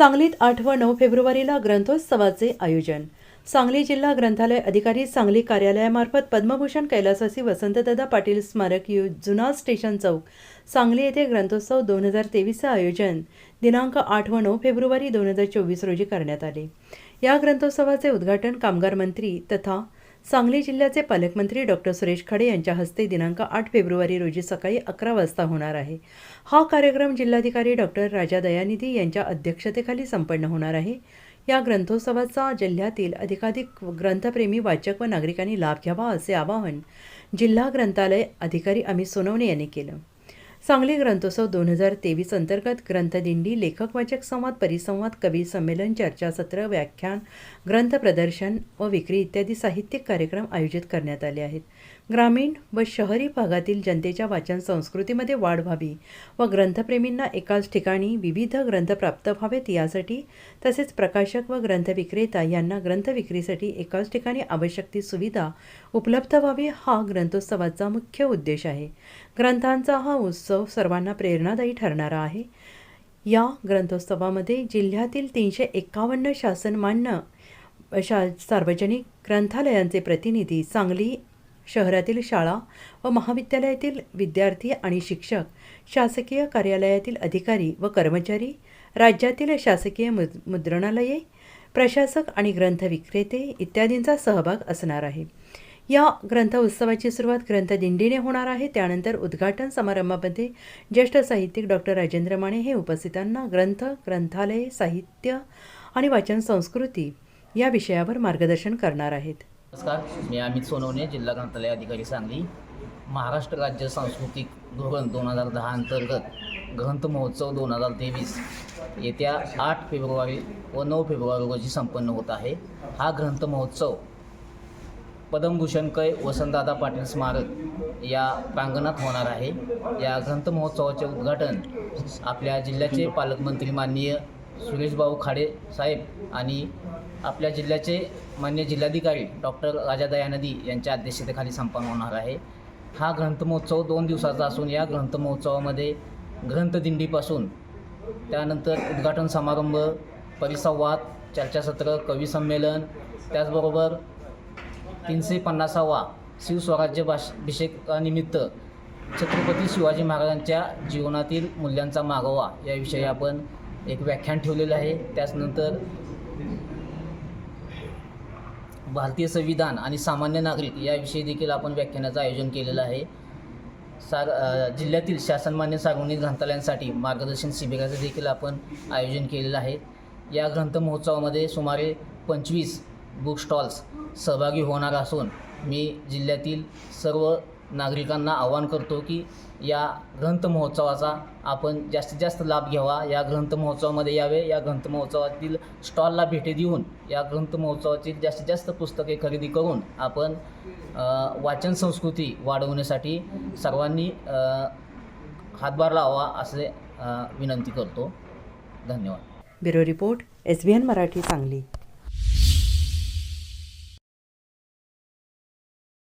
सांगलीत आठ व नऊ फेब्रुवारीला ग्रंथोत्सवाचे आयोजन. सांगली जिल्हा ग्रंथालय अधिकारी सांगली कार्यालयामार्फत पद्मभूषण कैलासवासी वसंतदादा पाटील स्मारक यु जुना स्टेशन चौक सांगली येथे ग्रंथोत्सव दोन हजार तेवीसचं आयोजन दिनांक आठ व नऊ फेब्रुवारी दोन हजार चोवीस रोजी करण्यात आले. या ग्रंथोत्सवाचे उद्घाटन कामगार मंत्री तथा सांगली जिल्ह्याचे पालकमंत्री डॉक्टर सुरेश खडे यांच्या हस्ते दिनांक आठ फेब्रुवारी रोजी सकाळी अकरा वाजता होणार आहे. हा कार्यक्रम जिल्हाधिकारी डॉक्टर राजा दयानिधी यांच्या अध्यक्षतेखाली संपन्न होणार आहे. या ग्रंथोत्सवाचा जिल्ह्यातील अधिकाधिक ग्रंथप्रेमी वाचक व नागरिकांनी लाभ घ्यावा असे आवाहन जिल्हा ग्रंथालय अधिकारी अमित सोनवणे यांनी केलं. सांगली ग्रंथोत्सव दोन हजार तेवीस अंतर्गत ग्रंथदिंडी लेखक वाचक संवाद परिसंवाद कवी संमेलन चर्चासत्र व्याख्यान ग्रंथ प्रदर्शन व विक्री इत्यादी साहित्यिक कार्यक्रम आयोजित करण्यात आले आहेत. ग्रामीण व शहरी भागातील जनतेच्या वाचन संस्कृतीमध्ये वाढ व्हावी व ग्रंथप्रेमींना एकाच ठिकाणी विविध ग्रंथ प्राप्त व्हावेत यासाठी तसेच प्रकाशक व ग्रंथ विक्रेता यांना ग्रंथ विक्रीसाठी एकाच ठिकाणी आवश्यक ती सुविधा उपलब्ध व्हावी हा ग्रंथोत्सवाचा मुख्य उद्देश आहे. ग्रंथांचा हा उत्सव सर्वांना प्रेरणादायी ठरणारा आहे. या ग्रंथोत्सवामध्ये जिल्ह्यातील तीनशे एकावन्न शासनमान्य शा सार्वजनिक ग्रंथालयांचे प्रतिनिधी सांगली शहरातील शाळा व महाविद्यालयातील विद्यार्थी आणि शिक्षक शासकीय कार्यालयातील अधिकारी व कर्मचारी राज्यातील शासकीय मुद मुद्रणालये प्रशासक आणि ग्रंथ विक्रेते इत्यादींचा सहभाग असणार आहे. या ग्रंथ उत्सवाची सुरुवात ग्रंथदिंडीने होणार आहे. त्यानंतर उद्घाटन समारंभामध्ये ज्येष्ठ साहित्यिक डॉक्टर राजेंद्र माने हे उपस्थितांना ग्रंथ ग्रंथालय साहित्य आणि वाचन संस्कृती या विषयावर मार्गदर्शन करणार आहेत. नमस्कार मी अमित सोनवणे जिल्हा ग्रंथालय अधिकारी सांगली. महाराष्ट्र राज्य सांस्कृतिक धोरण दोन हजार दहा अंतर्गत ग्रंथ महोत्सव दोन हजार तेवीस येत्या आठ फेब्रुवारी व नऊ फेब्रुवारी रोजी संपन्न होत आहे. हा ग्रंथ महोत्सव पद्मभूषण कै वसंतदादा पाटील स्मारक या प्रांगणात होणार आहे. या ग्रंथ महोत्सवाचे उद्घाटन आपल्या जिल्ह्याचे पालकमंत्री माननीय सुरेशभाऊ खाडे साहेब आणि आपल्या जिल्ह्याचे मान्य जिल्हाधिकारी डॉक्टर राजा दयानदी यांच्या अध्यक्षतेखाली संपन्न होणार आहे. हा ग्रंथमहोत्सव दोन दिवसाचा असून या ग्रंथमहोत्सवामध्ये ग्रंथदिंडीपासून त्यानंतर उद्घाटन समारंभ परिसंवाद चर्चासत्र कवी संमेलन त्याचबरोबर तीनशे पन्नासावा शिवस्वराज्य भाष छत्रपती शिवाजी महाराजांच्या जीवनातील मूल्यांचा मागोवा याविषयी आपण एक व्याख्यान ठेवलेलं आहे. त्याचनंतर भारतीय संविधान आणि सामान्य नागरिक याविषयी देखील आपण व्याख्यानाचं आयोजन केलेलं आहे. सार जिल्ह्यातील शासनमान्य सार्वजनिक ग्रंथालयांसाठी मार्गदर्शन शिबिराचं देखील आपण आयोजन केलेलं आहे. या ग्रंथ महोत्सवामध्ये सुमारे पंचवीस बुक स्टॉल्स सहभागी होणार असून मी जिल्ह्यातील सर्व नागरिकांना आवाहन करतो की या ग्रंथ महोत्सवाचा आपण जास्तीत जास्त लाभ घ्यावा. या ग्रंथ महोत्सवामध्ये यावे. या ग्रंथ महोत्सवातील स्टॉलला भेटी देऊन या ग्रंथ महोत्सवाची जास्तीत जास्त पुस्तके खरेदी करून आपण वाचन संस्कृती वाढवण्यासाठी सर्वांनी हातभार लावा असे विनंती करतो. धन्यवाद. Bureau report S B N Marathi Sangli.